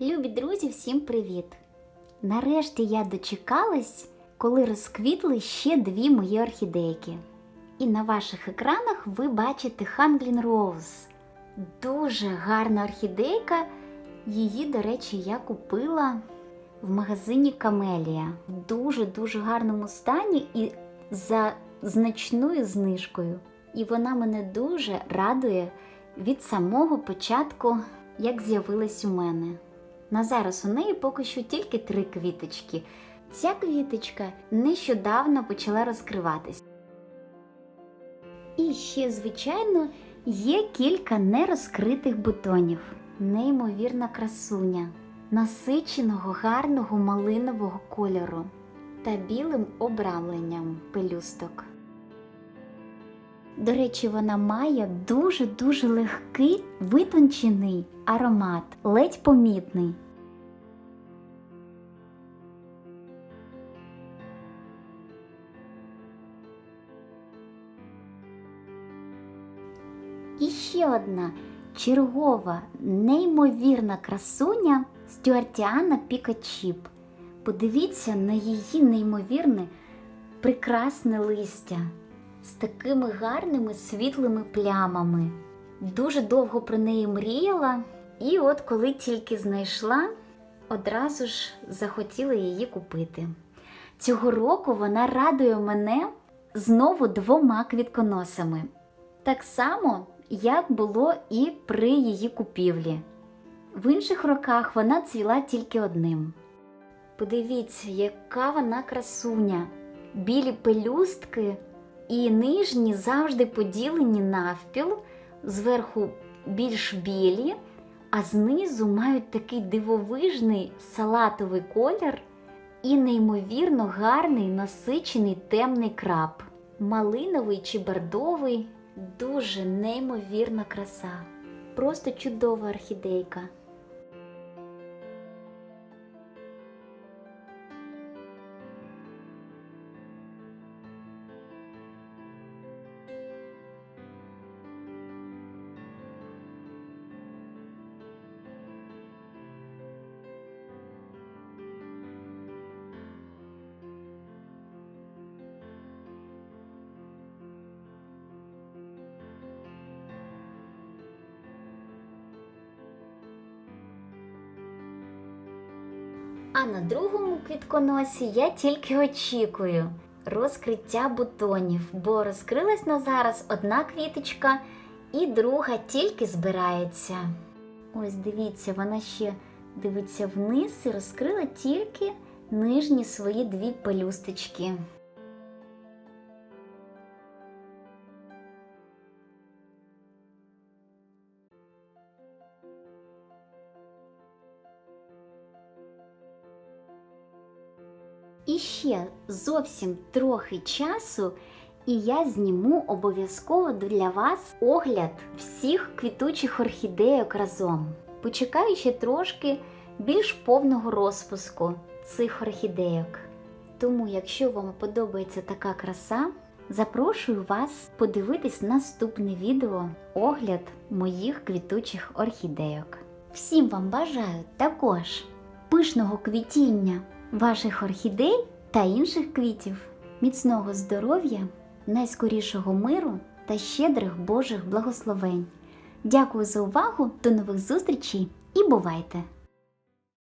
Любі друзі, всім привіт! Нарешті я дочекалась, коли розквітли ще дві мої орхідейки. І на ваших екранах ви бачите Ханглін Роуз. Дуже гарна орхідейка. Її, до речі, я купила в магазині Камелія в дуже-дуже гарному стані і за значною знижкою. І вона мене дуже радує від самого початку, як з'явилась у мене. На зараз у неї поки що тільки три квіточки. Ця квіточка нещодавно почала розкриватись. І ще, звичайно, є кілька нерозкритих бутонів. Неймовірна красуня, насиченого гарного малинового кольору та білим обрамленням пелюсток. До речі, вона має дуже-дуже легкий витончений аромат, ледь помітний. І ще одна чергова, неймовірна красуня Стюартіана Пікачіп. Подивіться на її неймовірне, прекрасне листя з такими гарними світлими плямами. Дуже довго про неї мріяла, і от коли тільки знайшла, одразу ж захотіла її купити. Цього року вона радує мене знову двома квітконосами. Так само, як було і при її купівлі. В інших роках вона цвіла тільки одним. Подивіться, яка вона красуня! Білі пелюстки і нижні завжди поділені навпіл, зверху більш білі, а знизу мають такий дивовижний салатовий колір і неймовірно гарний насичений темний краб. Малиновий чи бордовий, дуже неймовірна краса. Просто чудова орхідейка. А на другому квітконосі я тільки очікую розкриття бутонів, бо розкрилась на зараз одна квіточка і друга тільки збирається. Ось дивіться, вона ще дивиться вниз і розкрила тільки нижні свої дві пелюсточки. І ще зовсім трохи часу, і я зніму обов'язково для вас огляд всіх квітучих орхідейок разом. Почекаю ще трошки більш повного розпуску цих орхідейок. Тому, якщо вам подобається така краса, запрошую вас подивитись наступне відео огляд моїх квітучих орхідейок. Всім вам бажаю також пишного квітіння ваших орхідей та інших квітів, міцного здоров'я, найскорішого миру та щедрих Божих благословень. Дякую за увагу, до нових зустрічей і бувайте!